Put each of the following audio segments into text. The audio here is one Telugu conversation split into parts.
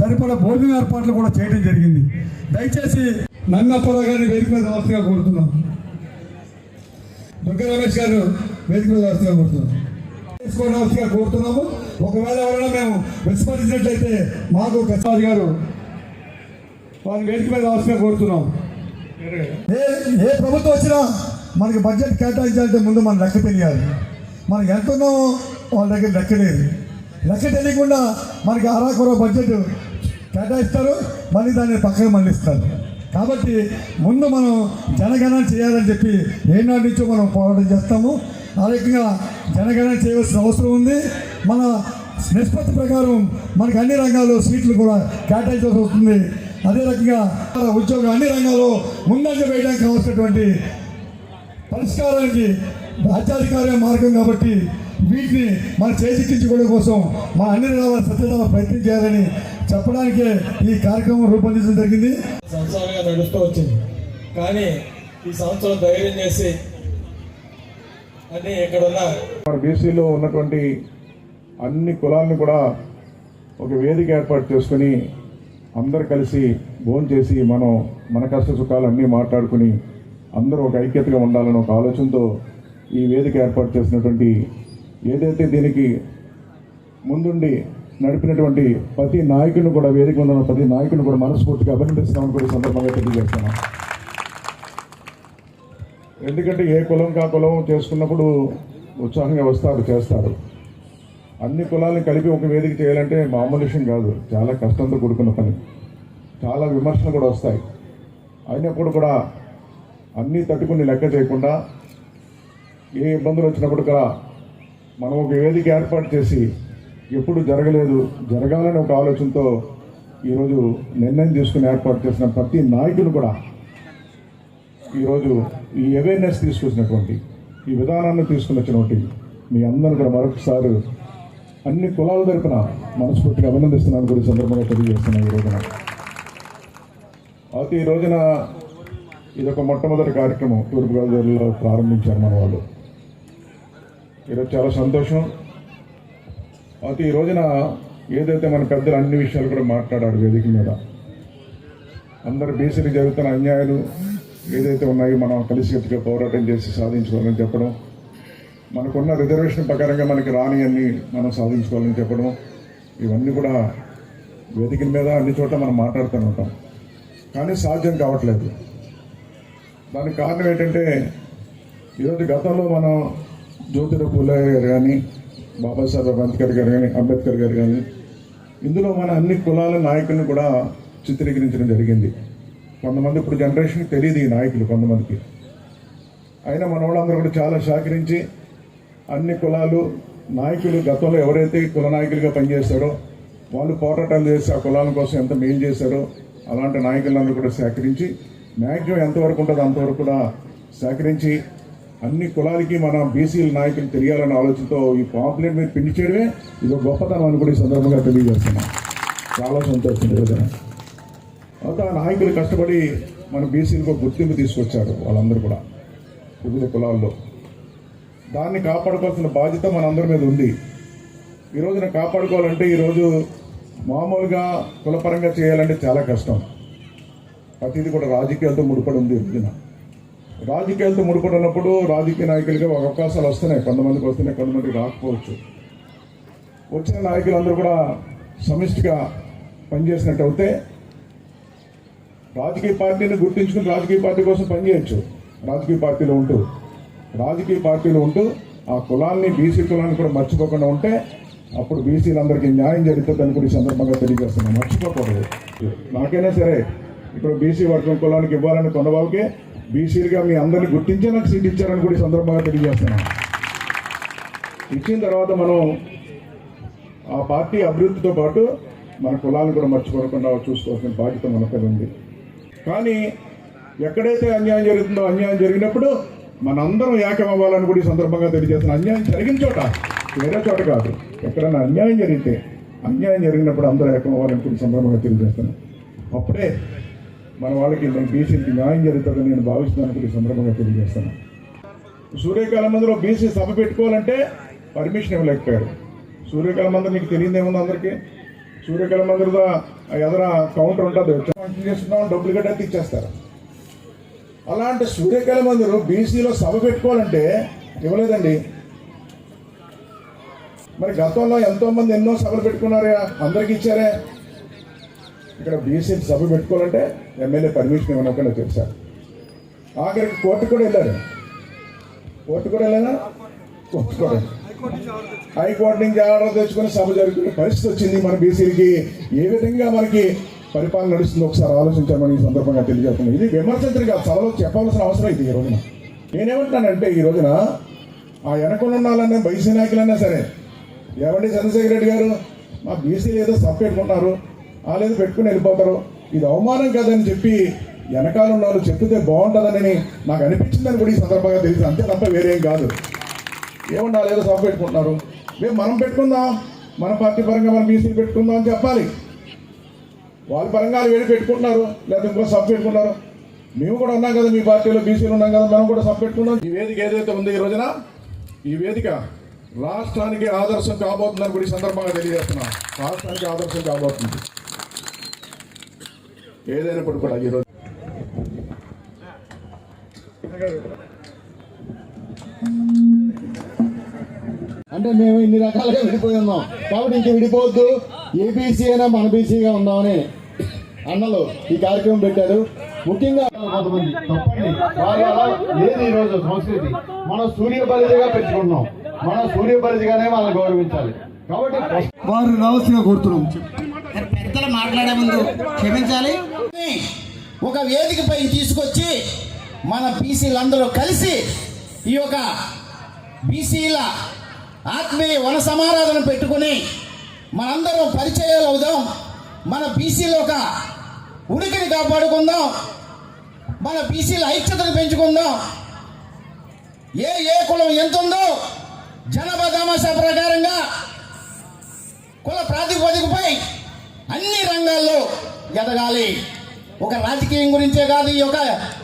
సరిపడా భోజనం ఏర్పాట్లు కూడా చేయడం జరిగింది. దయచేసి నన్నప్పరావు గారిని వేదిక మీద రాష్ట్రంగా కోరుతున్నాం. దుర్గా రమేష్ గారు వేదిక మీద రాష్ట్రంగా కోరుతున్నాం. తీసుకోవాల్సిందిగా కోరుతున్నాము. ఒకవేళ ఎవరైనా మేము విస్మరించినట్లయితే మాకు ప్రసాద్ గారు వారిని వేదిక మీద రాష్ట్రంగా కోరుతున్నాం. ఏ ఏ ప్రభుత్వం వచ్చినా మనకి బడ్జెట్ కేటాయించాలంటే ముందు మన లెక్క తెలియాలి. మనం ఎంత ఉన్నామో వాళ్ళ దగ్గర లెక్కలేదు లెక్క తెలియకుండా మనకి అరాకొర బడ్జెట్ కేటాయిస్తారు మళ్ళీ దాన్ని పక్కన మళ్ళిస్తారు. కాబట్టి ముందు మనం జనగణన చేయాలని చెప్పి ఏనాటి నుంచో మనం పోరాటం చేస్తాము. ఆ రకంగా జనగణన చేయవలసిన అవసరం ఉంది. మన నిష్పత్తి ప్రకారం మనకి అన్ని రంగాల్లో సీట్లు కూడా కేటాయించాల్సి వస్తుంది. అదే రకంగా ఉద్యోగం అన్ని రంగాల్లో ముందంజ వేయడానికి కావాల్సినటువంటి పరిష్కారానికి రాజ్యాధికార మార్గం కాబట్టి వీటిని మన చేజిక్కించుకోవడం కోసం మా అన్ని రకాల సత్యత ప్రయత్నం చేయాలని చెప్పడానికే ఈ కార్యక్రమం రూపొందించడం జరిగింది. సంవత్సరాలుగా నడుస్తూ వచ్చింది. కానీ ఈ సంవత్సరం ధైర్యం చేసి అన్ని ఇక్కడ ఉన్న మన బీసీలో ఉన్నటువంటి అన్ని కులాలను కూడా ఒక వేదిక ఏర్పాటు చేసుకుని అందరు కలిసి భోజనం చేసి మనం మన కష్ట సుఖాలు అన్నీ మాట్లాడుకుని అందరూ ఒక ఐక్యతగా ఉండాలని ఒక ఆలోచనతో ఈ వేదిక ఏర్పాటు చేసినటువంటి ఏదైతే దీనికి ముందుండి నడిపినటువంటి ప్రతి నాయకుని కూడా వేదిక ఉన్న ప్రతి నాయకుని కూడా మనస్ఫూర్తిగా అభినందిస్తామని కూడా సందర్భంగా తెలియజేస్తున్నాం. ఎందుకంటే ఏ కులం కా కులం చేసుకున్నప్పుడు ఉత్సాహంగా వస్తారు చేస్తారు. అన్ని కులాలను కలిపి ఒక వేదిక చేయాలంటే మామూలు విషయం కాదు. చాలా కష్టంతో కూడుకున్న పని. చాలా విమర్శలు కూడా వస్తాయి. అయినప్పుడు కూడా అన్నీ తట్టుకుని లెక్క చేయకుండా ఏ ఇబ్బందులు వచ్చినప్పుడు కూడా మనం ఒక వేదిక ఏర్పాటు చేసి ఎప్పుడు జరగలేదు జరగాలని ఒక ఆలోచనతో ఈరోజు నిర్ణయం తీసుకుని ఏర్పాటు చేసిన ప్రతి నాయకులు కూడా ఈరోజు ఈ అవేర్నెస్ తీసుకొచ్చినటువంటి ఈ విధానాన్ని తీసుకుని వచ్చినటువంటి మీ అందరూ కూడా మరొకసారి అన్ని కులాల తరపున మనస్ఫూర్తిగా అభినందిస్తున్నాను కూడా సందర్భంగా తెలియజేస్తున్నాను ఈ రోజున. అయితే ఈ రోజున ఇదొక మొట్టమొదటి కార్యక్రమం తూర్పుగోదావరిలో ప్రారంభించారు మన వాళ్ళు. ఈరోజు చాలా సంతోషం. అయితే ఈ రోజున ఏదైతే మన పెద్దలు అన్ని విషయాలు కూడా మాట్లాడారు వేదిక మీద. అందరు బీసీలకు జరుగుతున్న అన్యాయాలు ఏదైతే ఉన్నాయో మనం కలిసికట్టుగా పోరాటం చేసి సాధించుకోవాలని చెప్పడం. మనకున్న రిజర్వేషన్ ప్రకారంగా మనకి రాని అన్ని మనం సాధించుకోవాలని చెప్పడం. ఇవన్నీ కూడా వేదికల మీద అన్ని చోట్ల మనం మాట్లాడుతూ ఉంటాం. కానీ సాధ్యం కావట్లేదు. దానికి కారణం ఏంటంటే ఈరోజు గతంలో మనం జ్యోతిర పూలే గారు కానీ బాబాసాహెబ్ అంబేద్కర్ గారు కానీ అంబేద్కర్ గారు కానీ ఇందులో మన అన్ని కులాల నాయకులను కూడా చిత్రీకరించడం జరిగింది. కొంతమంది ఇప్పుడు జనరేషన్కి తెలియదు ఈ నాయకులు కొంతమందికి. అయినా మన వాళ్ళందరూ కూడా చాలా సహకరించి అన్ని కులాలు నాయకులు గతంలో ఎవరైతే కుల నాయకులుగా పనిచేస్తారో వాళ్ళు పోరాటాలు చేసి ఆ కులాల కోసం ఎంత మేలు చేశారో అలాంటి నాయకులందరూ కూడా సేకరించి మ్యాక్సిమం ఎంతవరకు ఉంటుందో అంతవరకు కూడా సేకరించి అన్ని కులాలకి మన బీసీల నాయకులు తెలియాలన్న ఆలోచనతో ఈ పాంప్లెట్ మీద పిండి చేయడమే ఇది ఒక గొప్పతనం అని కూడా ఈ సందర్భంగా తెలియజేస్తున్నాం. చాలా సంతోషం ఈ రోజున తర్వాత ఆ నాయకులు కష్టపడి మన బీసీలకు గుర్తింపు తీసుకొచ్చారు వాళ్ళందరూ కూడా వివిధ కులాల్లో. దాన్ని కాపాడుకోవాల్సిన బాధ్యత మనందరి మీద ఉంది. ఈ రోజున కాపాడుకోవాలంటే ఈరోజు మామూలుగా కులపరంగా చేయాలంటే చాలా కష్టం. ప్రతిదీ కూడా రాజకీయాలతో ముడిపడి ఉంది రాజకీయాలతో ముడిపడి ఉన్నప్పుడు రాజకీయ నాయకులుగా అవకాశాలు వస్తున్నాయి. కొంతమందికి వస్తున్నాయి కొంతమందికి రాకపోవచ్చు. వచ్చిన నాయకులందరూ కూడా సమిష్టిగా పనిచేసినట్టు అయితే రాజకీయ పార్టీని గుర్తించుకుని రాజకీయ పార్టీ కోసం పనిచేయచ్చు. రాజకీయ పార్టీలో ఉంటూ. రాజకీయ పార్టీలో ఉంటూ ఆ కులాన్ని బీసీ కులాన్ని కూడా మర్చిపోకుండా ఉంటే అప్పుడు బీసీలందరికీ న్యాయం జరుగుతుందని కూడా ఈ సందర్భంగా తెలియజేస్తున్నాను. మర్చిపోకూడదు. నాకైనా సరే ఇప్పుడు బీసీ వర్గం కులానికి ఇవ్వాలని కొండబాబుకే బీసీలుగా మీ అందరినీ గుర్తించే నాకు సీట్ ఇచ్చారని కూడా ఈ సందర్భంగా తెలియజేస్తున్నాను ఇచ్చిన తర్వాత మనం ఆ పార్టీ అభివృద్ధితో పాటు మన కులాలను కూడా మర్చిపోకుండా చూసుకోవాల్సిన బాధ్యత మనపై ఉంది. కానీ ఎక్కడైతే అన్యాయం జరుగుతుందో అన్యాయం జరిగినప్పుడు మనందరం ఏకమవ్వాలని కూడా ఈ సందర్భంగా తెలియజేస్తున్న. అన్యాయం జరిగిన చోట వేరే చోట కాదు. ఎక్కడైనా అన్యాయం జరిగితే అన్యాయం జరిగినప్పుడు అందరూ ఏకమవ్వాలని కూడా సందర్భంగా తెలియజేస్తున్నాం. అప్పుడే మన వాళ్ళకి మన బీసీకి న్యాయం జరుగుతుందని నేను భావిస్తున్నాను ఈ సందర్భంగా తెలియజేస్తాను సూర్యకాలం మందిలో బీసీ సభ పెట్టుకోవాలంటే పర్మిషన్ ఇవ్వలేకపోయారు. సూర్యకాలం మందిలో నీకు తెలియదేముంది అందరికీ? సూర్యకాలం మందిర ఎదర కౌంటర్ ఉంటుంది. చేస్తున్నాం డబ్బులు కట్టి ఇచ్చేస్తారు అలాంటి సూర్యకాలం మందిరు బీసీలో సభ పెట్టుకోవాలంటే ఇవ్వలేదండి. మరి గతంలో ఎంతో మంది ఎన్నో సభలు పెట్టుకున్నారే అందరికి ఇచ్చారే. ఇక్కడ బీసీ సభ పెట్టుకోవాలంటే ఎమ్మెల్యే పర్మిషన్ ఇవ్వనకుండా తెలిసారు ఆఖరికి కోర్టు కూడా వెళ్ళారు. కోర్టు కూడా వెళ్ళారా కోర్టు కూడా హైకోర్టు నుంచి ఆర్డర్ తెచ్చుకుని సభ జరుగుతున్న పరిస్థితి వచ్చింది మన బీసీలకి. ఏ విధంగా మనకి పరిపాలన నడుస్తుందో ఒకసారి ఆలోచించామని ఈ సందర్భంగా తెలియజేస్తున్నాను. ఇది విమర్శించడం కాదు సభలో చెప్పవలసిన అవసరం ఇది ఈ రోజున. నేనేమంటున్నానంటే ఈ రోజున ఆ వెనకుండా ఉన్న బైసీ నాయకులన్నా సరే ఏమండి చంద్రశేఖర రెడ్డి గారు? మా బీసీలు ఏదో సపరేట్ పెట్టుకున్నారు వాళ్ళు పెట్టుకుని వెళ్ళిపోతారు. ఇది అవమానం కదని చెప్పి వెనకాల ఉన్న వాళ్ళు చెప్తే బాగుంటుందని నాకు అనిపించిందని కూడా ఈ సందర్భంగా తెలిసింది అంతే తప్ప వేరేం కాదు. ఏమన్నా లేదో సభ పెట్టుకుంటున్నారు. మేము మనం పెట్టుకుందాం మన పార్టీ పరంగా మనం బీసీలు పెట్టుకుందాం అని చెప్పాలి. వాళ్ళ పరంగా వాళ్ళు వేడి పెట్టుకుంటున్నారు లేదా ఇంకో సభ పెట్టుకున్నారు మేము కూడా ఉన్నాం కదా మీ పార్టీలో బీసీలు ఉన్నాం కదా మనం కూడా సభ పెట్టుకున్నాం ఈ వేదిక ఏదైతే ఉందో ఈ రోజున ఈ వేదిక రాష్ట్రానికి ఆదర్శం కాబోతుందని కూడా ఈ సందర్భంగా తెలియజేస్తున్నాం. రాష్ట్రానికి ఆదర్శం కాబోతుంది. ఏదైనప్పుడు కూడా ఈరోజు అంటే మేము ఇన్ని రకాలుగా విడిపోయి ఉన్నాం కాబట్టి ఇంక విడిపోవద్దు. ఏబీసీ అయినా మన బీసీగా ఉందామని అన్నలు ఈ కార్యక్రమం పెట్టారు. ముఖ్యంగా కొంతమంది తప్పండి. వాళ్ళ లేదు ఈ రోజు సంస్కృతి. మనం సూర్య పరిధిగా పెంచుకుంటున్నాం. మనం సూర్య పరిధిగానే వాళ్ళని గౌరవించాలి. కాబట్టి వారు రావాల్సిందిగా కోరుతున్నాం. మాట్లాడే ముందు క్షమించాలి. ఒక వేదికపై తీసుకొచ్చి మన బీసీలందరూ కలిసి ఈ యొక్క బీసీల ఆత్మీయ వన సమారాధన పెట్టుకుని మనందరం పరిచయాలు అవుదాం. మన బీసీల ఒక ఉనికిని కాపాడుకుందాం. మన బీసీల ఐక్యతను పెంచుకుందాం. ఏ ఏ కులం ఎంత ఉందో జనాభా దామాషా ప్రకారంగా కుల ప్రాతిపదికపై అన్ని రంగాల్లో ఎదగాలి ఒక రాజకీయం గురించే కాదు ఈ యొక్క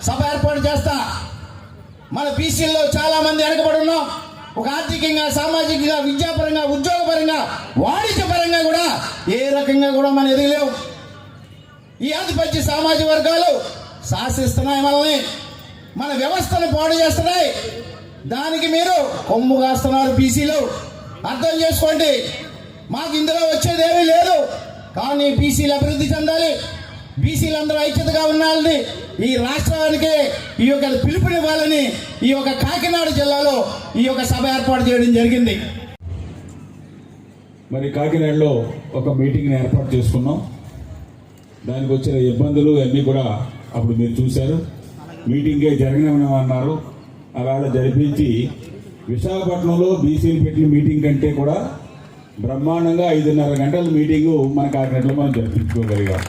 సభ ఏర్పాటు చేస్తా. మన బీసీల్లో చాలా మంది వెనకబడి ఉన్నాం. ఒక ఆర్థికంగా సామాజికంగా విద్యాపరంగా ఉద్యోగపరంగా వాణిజ్యపరంగా కూడా ఏ రకంగా కూడా మనం ఎదగలేవు. ఈ ఆధిపత్య సామాజిక వర్గాలు శాసిస్తున్నాయి మనల్ని. మన వ్యవస్థను పాడు చేస్తున్నాయి. దానికి మీరు కొమ్ము కాస్తున్నారు బీసీలు. అర్థం చేసుకోండి. మాకు ఇందులో వచ్చేదేమీ లేదు. కానీ బీసీలు అభివృద్ధి చెందాలి. బీసీలందరూ ఐక్యతగా ఉండాలని ఈ రాష్ట్రానికి ఈ యొక్క పిలుపునివ్వాలని ఈ యొక్క కాకినాడ జిల్లాలో ఈ యొక్క సభ ఏర్పాటు చేయడం జరిగింది. మరి కాకినాడలో ఒక మీటింగ్ని ఏర్పాటు చేసుకున్నాం. దానికి వచ్చిన ఇబ్బందులు అన్నీ కూడా అప్పుడు మీరు చూశారు. మీటింగే జరగనమన్నారు అలా జరిపించి విశాఖపట్నంలో బీసీలు పెట్టిన మీటింగ్ కంటే కూడా బ్రహ్మాండంగా ఐదున్నర గంటల మీటింగు మన కాకినాడలో మనం జరిపించుకోగలిగాం.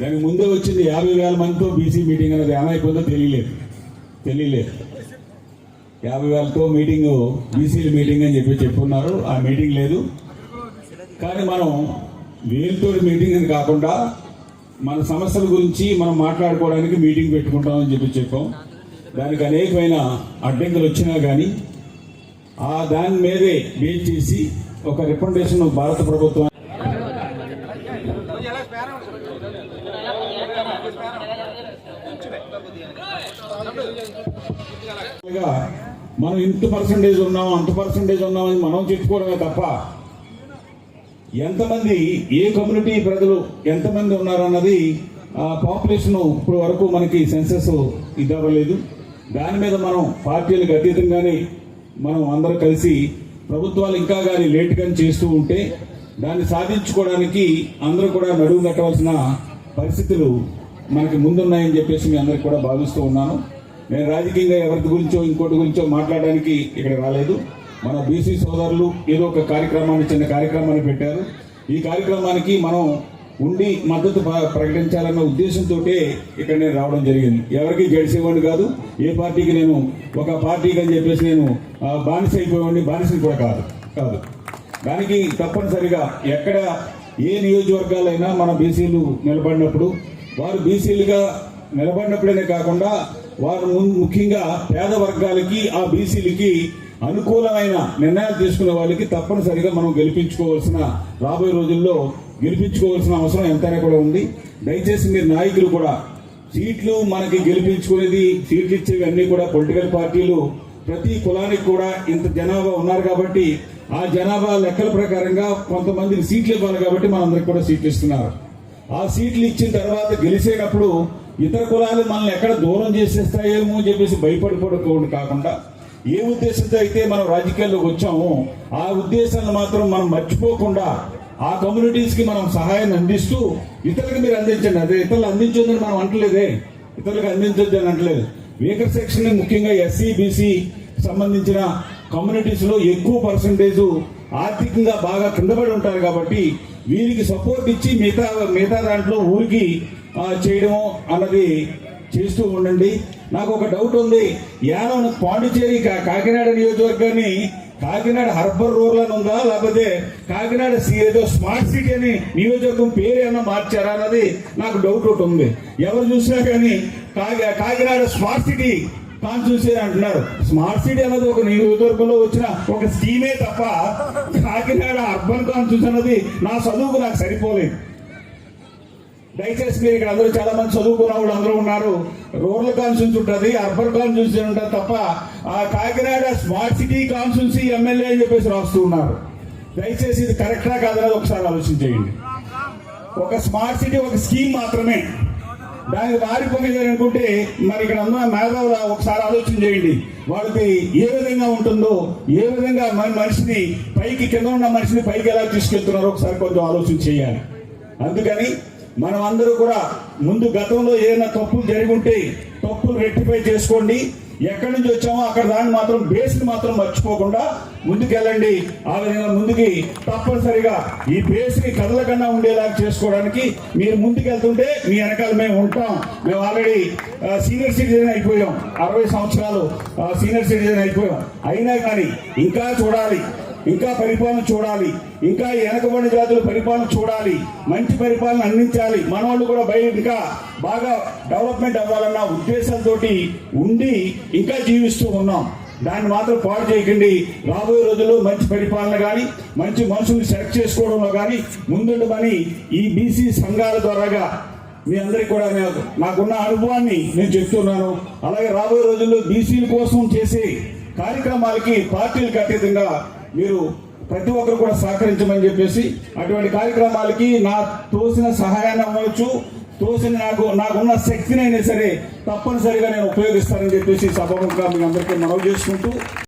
దానికి ముందే వచ్చింది యాభై వేల మందితో బీసీ మీటింగ్ అనేది ఏమైపోయిందో తెలియలేదు. తెలియలేదు. యాభై వేలతో మీటింగ్ బీసీల మీటింగ్ అని చెప్పి చెప్పున్నారు. ఆ మీటింగ్ లేదు. కానీ మనం వేలుతో మీటింగ్ అని కాకుండా మన సమస్యల గురించి మనం మాట్లాడుకోవడానికి మీటింగ్ పెట్టుకుంటామని చెప్పి చెప్పాం. దానికి అనేకమైన అడ్డంకులు వచ్చినా కానీ ఆ దాని మీదే బేస్ చేసి ఒక రికమెండేషన్ భారత ప్రభుత్వం మనం ఇంత పర్సంటేజ్ ఉన్నాం అంత పర్సంటేజ్ ఉన్నామని మనం చెప్పుకోవడమే తప్ప ఎంతమంది ఏ కమ్యూనిటీ ప్రజలు ఎంతమంది ఉన్నారన్నది ఆ పాపులేషన్ ఇప్పుడు వరకు మనకి సెన్సెస్ ఇదవ్వలేదు దాని మీద మనం పార్టీలకు అతీతంగానే మనం అందరూ కలిసి ప్రభుత్వాలు ఇంకా కానీ లేటుగా చేస్తూ ఉంటే దాన్ని సాధించుకోవడానికి అందరూ కూడా నడుము కట్టవలసిన పరిస్థితులు మనకి ముందున్నాయని చెప్పేసి మీ అందరికి కూడా భావిస్తూ ఉన్నాను. నేను రాజకీయంగా ఎవరి గురించో ఇంకోటి గురించో మాట్లాడడానికి ఇక్కడ రాలేదు. మన బీసీ సోదరులు ఏదో ఒక కార్యక్రమాన్ని చిన్న కార్యక్రమాన్ని పెట్టారు. ఈ కార్యక్రమానికి మనం ఉండి మద్దతు ప్రకటించాలన్న ఉద్దేశంతో ఇక్కడ నేను రావడం జరిగింది. ఎవరికి జడిసేవాడిని కాదు ఏ పార్టీకి నేను ఒక పార్టీకి అని చెప్పేసి నేను బానిస అయిపోయేవాడిని బానిసని కూడా కాదు కాదు. దానికి తప్పనిసరిగా ఎక్కడ ఏ నియోజకవర్గాలైనా మన బీసీలు నిలబడినప్పుడు వారు బీసీలుగా నిలబడినప్పుడనే కాకుండా వారు ముఖ్యంగా పేద వర్గాలకి ఆ బీసీలకి అనుకూలమైన నిర్ణయాలు తీసుకునే వాళ్ళకి తప్పనిసరిగా మనం గెలిపించుకోవాల్సిన రాబోయే రోజుల్లో గెలిపించుకోవాల్సిన అవసరం ఎంతైనా కూడా ఉంది. దయచేసి మీరు నాయకులు కూడా సీట్లు మనకి గెలిపించుకునేది సీట్లు ఇచ్చేవి అన్ని కూడా పొలిటికల్ పార్టీలు. ప్రతి కులానికి కూడా ఇంత జనాభా ఉన్నారు కాబట్టి ఆ జనాభా లెక్కల ప్రకారంగా కొంతమందికి సీట్లు ఇవ్వాలి కాబట్టి మనందరికి కూడా సీట్లు ఇస్తున్నారు ఆ సీట్లు ఇచ్చిన తర్వాత గెలిచేటప్పుడు ఇతర కులాలు మనల్ని ఎక్కడ దూరం చేసేస్తాయేమో అని చెప్పేసి భయపడిపోవడం కాకుండా ఏ ఉద్దేశంతో అయితే మనం రాజకీయాల్లోకి వచ్చామో ఆ ఉద్దేశాలను మాత్రం మనం మర్చిపోకుండా ఆ కమ్యూనిటీస్కి మనం సహాయాన్ని అందిస్తూ ఇతరులకు మీరు అందించండి. అదే ఇతరులు అందించొద్దని మనం అంటలేదే. ఇతరులకు అందించొద్దు అని అంటలేదు. వీకర్ సెక్షన్ ముఖ్యంగా ఎస్సీ బీసీ సంబంధించిన కమ్యూనిటీస్లో ఎక్కువ పర్సంటేజ్ ఆర్థికంగా బాగా కిందపడి ఉంటారు కాబట్టి వీరికి సపోర్ట్ ఇచ్చి మిగతా మిగతా దాంట్లో ఊరికి చేయడము అన్నది చేస్తూ ఉండండి. నాకు ఒక డౌట్ ఉంది. యానం పాండిచేరి కా- కాకినాడ నియోజకవర్గాన్ని కాకినాడ హర్బర్ రూరల్ అని ఉందా? లేకపోతే కాకినాడ సి- ఏదో స్మార్ట్ సిటీ అని నియోజకవర్గం పేరు ఏమన్నా మార్చారా అన్నది నాకు డౌట్ ఒకటి ఉంది. ఎవరు చూసినా కానీ కాకి- కాకినాడ స్మార్ట్ సిటీ కాన్స్టిట్యూన్సీ అంటున్నారు. స్మార్ట్ సిటీ అన్నది ఒక నియోజకవర్గంలో వచ్చిన ఒక స్కీమే తప్ప కాకినాడ అర్బన్ కాన్స్టిట్యూన్సీ అన్నది నా చదువుకు నాకు సరిపోలేదు. దయచేసి మీరు ఇక్కడ అందరూ చాలా మంది చదువుకున్న వాళ్ళు అందరూ ఉన్నారు. రూరల్ కాన్స్టిట్యూన్సీ ఉంటుంది అర్బన్ కాన్స్టిట్యూన్సీ ఉంటుంది తప్ప ఆ Kakinada smart city constituency MLA అని చెప్పేసి రాస్తూ ఉన్నారు. దయచేసి ఇది కరెక్టా కాదనేది ఒకసారి ఆలోచించేయండి. ఒక స్మార్ట్ సిటీ ఒక స్కీమ్ మాత్రమే. దానికి మారిపోయింది అనుకుంటే మరి ఇక్కడ ఉన్న మేధావులు ఒకసారి ఆలోచన చేయండి వాళ్ళకి ఏ విధంగా ఉంటుందో ఏ విధంగా మన మనిషిని పైకి కింద ఉన్న మనిషిని పైకి ఎలా తీసుకెళ్తున్నారో ఒకసారి కొంచెం ఆలోచన చేయాలి. అందుకని మనం అందరూ కూడా ముందు గతంలో ఏదైనా తప్పులు జరిగి ఉంటే తప్పులు రెక్టిఫై చేసుకోండి. ఎక్కడి నుంచి వచ్చామో అక్కడ దాన్ని మాత్రం బేస్ని మాత్రం మర్చిపోకుండా ముందుకెళ్ళండి. ఆ విధంగా ముందుకి తప్పనిసరిగా ఈ బేస్ని కదలకుండా ఉండేలా చేసుకోవడానికి మీరు ముందుకెళ్తుంటే మీ వెనకాల మేము ఉంటాం. మేము ఆల్రెడీ సీనియర్ సిటిజన్ అయిపోయాం. అరవై సంవత్సరాలు సీనియర్ సిటిజన్ అయిపోయాం. అయినా కానీ ఇంకా చూడాలి. ఇంకా పరిపాలన చూడాలి. ఇంకా వెనకబడిన జాతులు పరిపాలన చూడాలి. మంచి పరిపాలన అందించాలి. మనవాళ్ళు కూడా బయట ఇంకా బాగా డెవలప్మెంట్ అవ్వాలన్న ఉద్దేశంతో ఉండి ఇంకా జీవిస్తూ ఉన్నాం. దాన్ని మాత్రం పాడు చేయకండి. రాబోయే రోజుల్లో మంచి పరిపాలన కానీ మంచి మనుషుల్ని సెలెక్ట్ చేసుకోవడంలో కానీ ముందుండమని ఈ బీసీ సంఘాల ద్వారాగా మీ అందరికీ కూడా నాకున్న అనుభవాన్ని నేను చెప్తున్నాను. అలాగే రాబోయే రోజుల్లో బీసీల కోసం చేసే కార్యక్రమాలకి పార్టీలకు అతీతంగా మీరు ప్రతి ఒక్కరు కూడా సహకరించమని చెప్పేసి అటువంటి కార్యక్రమాలకి నా తోసిన సహాయాన్ని అవ్వచ్చు తోసిన నాకు నాకున్న శక్తినైనా సరే తప్పనిసరిగా నేను ఉపయోగిస్తానని చెప్పేసి సభముఖంగా మీ అందరికీ మనవి చేసుకుంటూ